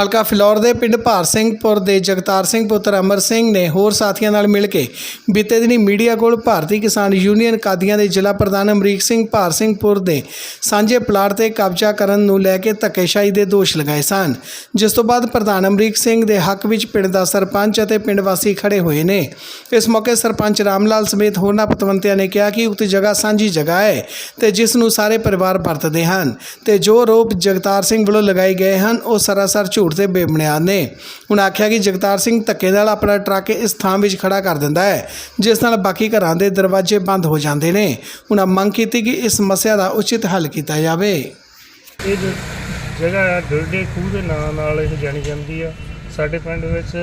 ਹਲਕਾ ਫਿਲੌਰ ਦੇ ਪਿੰਡ ਭਾਰ ਸਿੰਘਪੁਰ ਦੇ ਜਗਤਾਰ ਸਿੰਘ ਪੁੱਤਰ ਅਮਰ ਸਿੰਘ ਨੇ ਹੋਰ ਸਾਥੀਆਂ ਨਾਲ ਮਿਲ ਕੇ ਬੀਤੇ ਦਿਨੀ ਮੀਡੀਆ ਕੋਲ ਭਾਰਤੀ ਕਿਸਾਨ ਯੂਨੀਅਨ ਕਾਦੀਆਂ ਦੇ ਜ਼ਿਲ੍ਹਾ ਪ੍ਰਧਾਨ ਅਮਰੀਕ ਸਿੰਘ ਭਾਰ ਸਿੰਘਪੁਰ ਦੇ ਸਾਂਝੇ ਪਲਾਟ ਤੇ ਕਬਜ਼ਾ ਕਰਨ ਨੂੰ ਲੈ ਕੇ ਧੱਕੇਸ਼ਾਹੀ ਦੇ ਦੋਸ਼ ਲਗਾਏ ਸਨ, ਜਿਸ ਤੋਂ ਬਾਅਦ ਪ੍ਰਧਾਨ ਅਮਰੀਕ ਸਿੰਘ ਦੇ ਹੱਕ ਵਿੱਚ ਪਿੰਡ ਦਾ ਸਰਪੰਚ ਅਤੇ ਪਿੰਡ ਵਾਸੀ ਖੜੇ ਹੋਏ ਨੇ। ਇਸ ਮੌਕੇ ਸਰਪੰਚ ਰਾਮ ਲਾਲ ਸਮੇਤ ਹੋਰਨਾਂ ਪਤਵੰਤਿਆਂ ਨੇ ਕਿਹਾ ਕਿ ਉਕਤ ਜਗ੍ਹਾ ਸਾਂਝੀ ਜਗ੍ਹਾ ਹੈ ਤੇ ਜਿਸ ਨੂੰ ਸਾਰੇ ਪਰਿਵਾਰ ਵਰਤਦੇ ਹਨ ਤੇ ਜੋ ਆਰੋਪ ਜਗਤਾਰ ਸਿੰਘ ਵੱਲੋਂ ਲਗਾਏ ਗਏ ਹਨ, ਉਹ ਸਰਾਸਰ ਝੂਠ ਤੇ ਬੇਬੁਨਿਆਦ ਨੇ। ਉਹਨਾਂ ਆਖਿਆ ਕਿ ਜਗਤਾਰ ਸਿੰਘ ਧੱਕੇ ਨਾਲ ਆਪਣਾ ਟਰੱਕ ਇਸ ਥਾਂ ਵਿੱਚ ਖੜਾ ਕਰ ਦਿੰਦਾ ਹੈ, ਜਿਸ ਨਾਲ ਬਾਕੀ ਘਰਾਂ ਦੇ ਦਰਵਾਜ਼ੇ ਬੰਦ ਹੋ ਜਾਂਦੇ ਨੇ। ਉਹਨਾਂ ਮੰਗ ਕੀਤੀ ਕਿ ਇਸ ਸਮੱਸਿਆ ਦਾ ਉਚਿਤ ਹੱਲ ਕੀਤਾ ਜਾਵੇ। ਇਹ ਜੋ ਜਗ੍ਹਾ ਆ ਡੁਰਡੇ ਖੂਹ ਦੇ ਨਾਂ ਨਾਲ ਇਹ ਜਾਣੀ ਜਾਂਦੀ ਆ। ਸਾਡੇ ਪਿੰਡ ਵਿੱਚ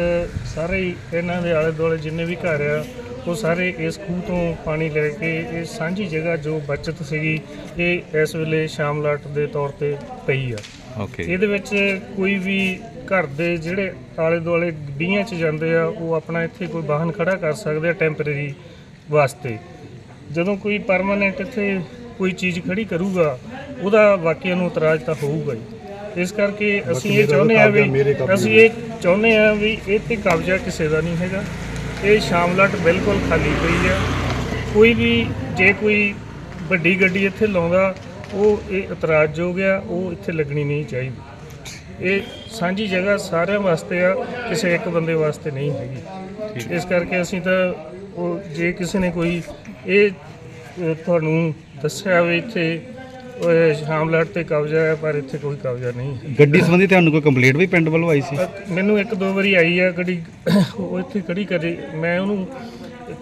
ਸਾਰੇ ਹੀ ਇਹਨਾਂ ਦੇ ਆਲੇ ਦੁਆਲੇ ਜਿੰਨੇ ਵੀ ਘਰ ਆ, ਉਹ ਸਾਰੇ ਇਸ ਖੂਹ ਤੋਂ ਪਾਣੀ ਲੈ ਕੇ ਇਹ ਸਾਂਝੀ ਜਗ੍ਹਾ ਜੋ ਬਚਤ ਸੀਗੀ, ਇਹ ਇਸ ਵੇਲੇ ਸ਼ਾਮਲਾਟ ਦੇ ਤੌਰ ਤੇ ਪਈ ਆ। ਓਕੇ ਇਹਦੇ ਵਿੱਚ ਕੋਈ ਵੀ ਘਰ ਦੇ ਜਿਹੜੇ ਆਲੇ ਦੁਆਲੇ ਗੱਡੀਆਂ 'ਚ ਜਾਂਦੇ ਆ ਉਹ ਆਪਣਾ ਇੱਥੇ ਕੋਈ ਵਾਹਨ ਖੜਾ ਕਰ ਸਕਦੇ ਆ ਟੈਂਪਰੇਰੀ ਵਾਸਤੇ। ਜਦੋਂ ਕੋਈ ਪਰਮਾਨੈਂਟ ਇੱਥੇ ਕੋਈ ਚੀਜ਼ ਖੜੀ ਕਰੂਗਾ ਉਹਦਾ ਵਾਕਿਆ ਨੂੰ ਇਤਰਾਜ਼ ਤਾਂ ਹੋਊਗਾ ਹੀ। ਇਸ ਕਰਕੇ ਅਸੀਂ ਇਹ ਚਾਹੁੰਦੇ ਆ ਵੀ ਅਸੀਂ ਇਹ ਚਾਹੁੰਦੇ ਆ ਵੀ ਇਹ ਤੇ ਕਬਜ਼ਾ ਕਿਸੇ ਦਾ ਨਹੀਂ ਹੈਗਾ। ਇਹ ਸ਼ਾਮਲਾਟ ਬਿਲਕੁਲ ਖਾਲੀ ਪਈ ਆ। ਕੋਈ ਵੀ ਜੇ ਕੋਈ ਵੱਡੀ ਗੱਡੀ ਇੱਥੇ ਲਾਉਂਦਾ ਉਹ ਇਹ ਇਤਰਾਜ਼ਯੋਗ ਆ ਉਹ ਇੱਥੇ ਲੱਗਣੀ ਨਹੀਂ ਚਾਹੀਦੀ। ਇਹ ਸਾਂਝੀ ਜਗ੍ਹਾ ਸਾਰਿਆਂ ਵਾਸਤੇ ਆ ਕਿਸੇ ਇੱਕ ਬੰਦੇ ਵਾਸਤੇ ਨਹੀਂ ਹੈਗੀ। ਇਸ ਕਰਕੇ ਅਸੀਂ ਤਾਂ ਉਹ ਜੇ ਕਿਸੇ ਨੇ ਕੋਈ ਇਹ ਤੁਹਾਨੂੰ ਦੱਸਿਆ ਵੀ ਇੱਥੇ ਸ਼ਾਮਲਾਟ ਤੇ ਕਬਜ਼ਾ ਹੈ ਪਰ ਇੱਥੇ ਕੋਈ ਕਬਜ਼ਾ ਨਹੀਂ ਗੱਡੀ ਸੰਬੰਧੀ ਤੁਹਾਨੂੰ ਕੋਈ ਕੰਪਲੀਟ ਵੀ ਪਿੰਡ ਵੱਲੋਂ ਆਈ ਸੀ? ਮੈਨੂੰ ਇੱਕ ਦੋ ਵਾਰੀ ਆਈ ਆ ਗੱਡੀ ਉਹ ਇੱਥੇ ਖੜੀ ਕਰੇ। ਮੈਂ ਉਹਨੂੰ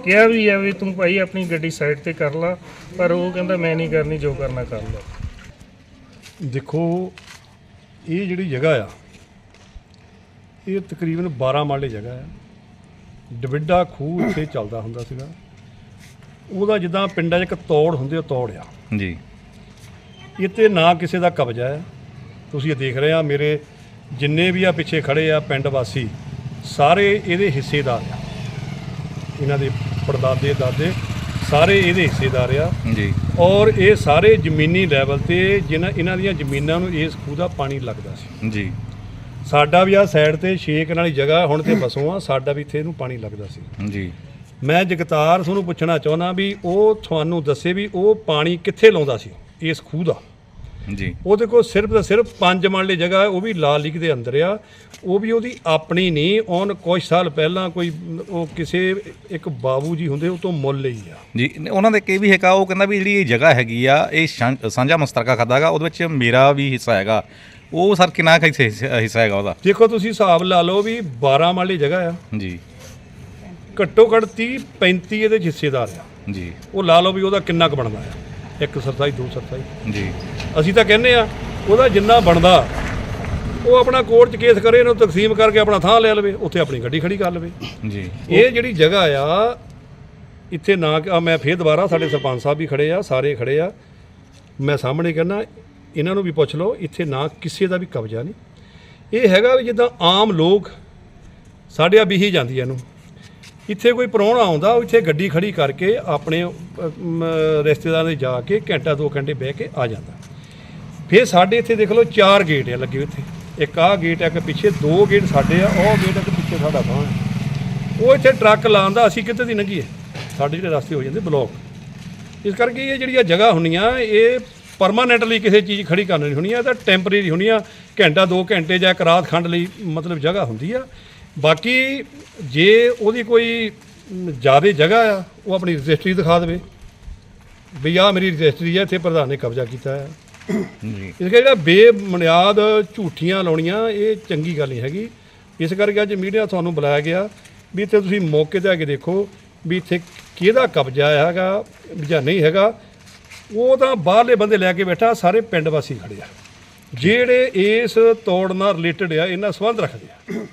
ਕਿਹਾ ਵੀ ਆ ਵੀ ਤੂੰ ਭਾਈ ਆਪਣੀ ਗੱਡੀ ਸਾਈਡ ਤੇ ਕਰ ਲਾ ਪਰ ਉਹ ਕਹਿੰਦਾ ਮੈਂ ਨਹੀਂ ਕਰਨੀ ਜੋ ਕਰਨਾ ਕਰ ਲਓ ਦੇਖੋ ਇਹ ਜਿਹੜੀ ਜਗ੍ਹਾ ਆ ਇਹ ਤਕਰੀਬਨ 12 ਮਾਲੇ ਜਗ੍ਹਾ ਆ। ਡਵਿੱਡਾ ਖੂਹ ਇੱਥੇ ਚੱਲਦਾ ਹੁੰਦਾ ਸੀਗਾ। ਉਹਦਾ ਜਿੱਦਾਂ ਪਿੰਡਾਂ 'ਚ ਇੱਕ ਤੋੜ ਹੁੰਦੀ ਆ ਤੋੜ ਆ। ਜੀ। ਇੱਥੇ ਨਾ ਕਿਸੇ ਦਾ ਕਬਜ਼ਾ ਹੈ ਤੁਸੀਂ ਇਹ ਦੇਖ ਰਹੇ ਆ ਮੇਰੇ ਜਿੰਨੇ ਵੀ ਆ ਪਿੱਛੇ ਖੜੇ ਆ ਪਿੰਡ ਵਾਸੀ ਸਾਰੇ ਇਹਦੇ ਹਿੱਸੇਦਾਰ ਆ। ਇਹਨਾਂ ਦੇ ਪੜਦਾਦੇ ਦਾਦੇ ਸਾਰੇ ਇਹਦੇ ਹਿੱਸੇਦਾਰ ਆ। ਜੀ। ਔਰ ਇਹ ਸਾਰੇ ਜ਼ਮੀਨੀ ਲੈਵਲ ਤੇ ਜਿਨ੍ਹਾਂ ਇਹਨਾਂ ਦੀਆਂ ਜ਼ਮੀਨਾਂ ਨੂੰ ਇਸ ਖੂਹ ਦਾ ਪਾਣੀ ਲੱਗਦਾ ਸੀ। ਜੀ। ਸਾਡਾ ਵੀ ਆ ਸਾਈਡ ਤੇ ਛੇਕ ਵਾਲੀ ਜਗ੍ਹਾ ਹੁਣ ਤੇ ਬਸੋਂ ਆ ਸਾਡਾ ਵੀ ਇੱਥੇ ਇਹਨੂੰ ਪਾਣੀ ਲੱਗਦਾ ਸੀ। ਜੀ। ਮੈਂ ਜਗਤਾਰ ਤੁਹਾਨੂੰ ਪੁੱਛਣਾ ਚਾਹੁੰਦਾ ਵੀ ਉਹ ਤੁਹਾਨੂੰ ਦੱਸੇ ਵੀ ਉਹ ਪਾਣੀ ਕਿੱਥੇ ਲਾਉਂਦਾ ਸੀ ਇਸ ਖੂਹ ਦਾ? ਜੀ। ਉਹਦੇ ਕੋਲ ਸਿਰਫ ਤੇ ਸਿਰਫ 5 ਮਰਲੇ ਜਗ੍ਹਾ ਹੈ ਉਹ ਵੀ ਲਾਲ ਲੀਗ ਦੇ ਅੰਦਰ ਆ। ਉਹ ਵੀ ਉਹਦੀ ਆਪਣੀ ਨਹੀਂ ਉਹਨ ਕੁਝ ਸਾਲ ਪਹਿਲਾਂ ਕੋਈ ਉਹ ਕਿਸੇ ਇੱਕ ਬਾਬੂ ਜੀ ਹੁੰਦੇ ਉਹ ਤੋਂ ਮੁੱਲ ਲਈ ਆ। ਜੀ ਉਹਨਾਂ ਦੇ ਕੀ ਵੀ ਹੈਗਾ ਉਹ ਕਹਿੰਦਾ ਵੀ ਜਿਹੜੀ ਇਹ ਜਗ੍ਹਾ ਹੈਗੀ ਆ ਇਹ ਸਾਂਝਾ ਮਸਤਰਕਾ ਖਾਦਾਗਾ ਉਹਦੇ ਵਿੱਚ ਮੇਰਾ ਵੀ ਹਿੱਸਾ ਹੈਗਾ। ਉਹ ਸਰ ਕਿੰਨਾ ਕੁ ਹਿੱਸੇ- ਹੈਗਾ ਉਹਦਾ? ਦੇਖੋ ਤੁਸੀਂ ਹਿਸਾਬ ਲਾ ਲਓ ਵੀ 12 ਮਰਲੇ ਜਗ੍ਹਾ ਆ। ਜੀ। ਘੱਟੋ ਘੱਟ 30 35 ਇਹਦੇ ਹਿੱਸੇਦਾਰ ਆ। ਜੀ। ਉਹ ਲਾ ਲਓ ਵੀ ਉਹਦਾ ਕਿੰਨਾ ਕੁ ਬਣਦਾ ਆ। ਇੱਕ ਸਰਤਾਈ ਦੋ ਸਰਤਾਈ ਜੀ। ਅਸੀਂ ਤਾਂ ਕਹਿੰਦੇ ਆ ਉਹਦਾ ਜਿੰਨਾ ਬਣਦਾ ਉਹ ਆਪਣਾ ਕੋਰਟ 'ਚ ਕੇਸ ਕਰੇ ਇਹਨੂੰ ਤਕਸੀਮ ਕਰਕੇ ਆਪਣਾ ਥਾਂ ਲੈ ਲਵੇ ਉੱਥੇ ਆਪਣੀ ਗੱਡੀ ਖੜੀ ਕਰ ਲਵੇ। ਜੀ। ਇਹ ਜਿਹੜੀ ਜਗ੍ਹਾ ਆ ਇੱਥੇ ਨਾ ਆ ਮੈਂ ਫੇਰ ਦੁਬਾਰਾ ਸਾਡੇ ਸਰਪੰਚ ਸਾਹਿਬ ਵੀ ਖੜੇ ਆ ਸਾਰੇ ਖੜੇ ਆ। ਮੈਂ ਸਾਹਮਣੇ ਕਹਿੰਦਾ ਇਹਨਾਂ ਨੂੰ ਵੀ ਪੁੱਛ ਲਓ ਇੱਥੇ ਨਾ ਕਿਸੇ ਦਾ ਵੀ ਕਬਜ਼ਾ ਨਹੀਂ। ਇਹ ਹੈਗਾ ਵੀ ਜਿੱਦਾਂ ਆਮ ਲੋਕ ਸਾਡੇ ਆ ਬੀਹੀ ਜਾਂਦੀ ਆ ਇਹਨੂੰ। ਇੱਥੇ ਕੋਈ ਪ੍ਰਾਹੁਣਾ ਆਉਂਦਾ, ਉਹ ਇੱਥੇ ਗੱਡੀ ਖੜੀ ਕਰਕੇ ਆਪਣੇ ਰਿਸ਼ਤੇਦਾਰਾਂ ਦੇ ਜਾ ਕੇ ਘੰਟਾ, ਦੋ ਘੰਟੇ ਬਹਿ ਕੇ ਆ ਜਾਂਦਾ। ਫਿਰ ਸਾਡੇ ਇੱਥੇ ਦੇਖ ਲਓ ਚਾਰ ਗੇਟ ਆ ਲੱਗੇ ਹੋਏ ਇੱਥੇ। ਇੱਕ ਆਹ ਗੇਟ ਆ, ਇੱਕ ਪਿੱਛੇ ਦੋ ਗੇਟ ਸਾਡੇ ਆ, ਉਹ ਗੇਟ ਇੱਕ ਪਿੱਛੇ ਸਾਡਾ ਬਾਹਰ ਉਹ ਇੱਥੇ ਟਰੱਕ ਲਾਉਂਦਾ ਅਸੀਂ ਕਿੱਥੇ ਦੀ ਲੰਘੀਏ? ਸਾਡੇ ਜਿਹੜੇ ਰਸਤੇ ਹੋ ਜਾਂਦੇ ਬਲੌਕ ਇਸ ਕਰਕੇ ਇਹ ਜਿਹੜੀਆਂ ਜਗ੍ਹਾ ਹੁੰਦੀਆਂ, ਇਹ ਪਰਮਾਨੈਂਟਲੀ ਕਿਸੇ ਚੀਜ਼ ਖੜੀ ਕਰਨੀ ਨਹੀਂ ਹੋਣੀ ਆ ਤਾਂ ਟੈਂਪਰੇਰੀ ਹੋਣੀ ਆ ਘੰਟਾ, ਦੋ ਘੰਟੇ ਜਾਂ ਇੱਕ ਰਾਤ ਖੰਡ ਲਈ ਮਤਲਬ ਜਗ੍ਹਾ ਹੁੰਦੀ ਆ। ਬਾਕੀ ਜੇ ਉਹਦੀ ਕੋਈ ਜ਼ਿਆਦਾ ਜਗ੍ਹਾ ਆ ਉਹ ਆਪਣੀ ਰਜਿਸਟਰੀ ਦਿਖਾ ਦੇਵੇ। ਵੀ ਆ ਮੇਰੀ ਰਜਿਸਟਰੀ ਹੈ ਇੱਥੇ ਪ੍ਰਧਾਨ ਨੇ ਕਬਜ਼ਾ ਕੀਤਾ ਹੈ ਜੀ। ਇਸ ਕਰਕੇ ਜਿਹੜਾ ਬੇਬੁਨਿਆਦ ਝੂਠੀਆਂ ਲਾਉਣੀਆਂ ਇਹ ਚੰਗੀ ਗੱਲ ਨਹੀਂ ਹੈਗੀ। ਇਸ ਕਰਕੇ ਅੱਜ ਮੀਡੀਆ ਤੁਹਾਨੂੰ ਬੁਲਾਇਆ ਗਿਆ ਵੀ ਇੱਥੇ ਤੁਸੀਂ ਮੌਕੇ ਤੇ ਆ ਕੇ ਦੇਖੋ ਵੀ ਇੱਥੇ ਕਿਹਦਾ ਕਬਜ਼ਾ ਹੈਗਾ ਜਾਂ ਨਹੀਂ ਹੈਗਾ। ਉਹ ਤਾਂ ਬਾਹਰਲੇ ਬੰਦੇ ਲੈ ਕੇ ਬੈਠਾ ਸਾਰੇ ਪਿੰਡ ਵਾਸੀ ਖੜੇ ਆ। ਜਿਹੜੇ ਇਸ ਤੋੜ ਨਾਲ ਰਿਲੇਟਡ ਆ ਇਹਨਾਂ ਸੰਬੰਧ ਰੱਖਦੇ ਆ।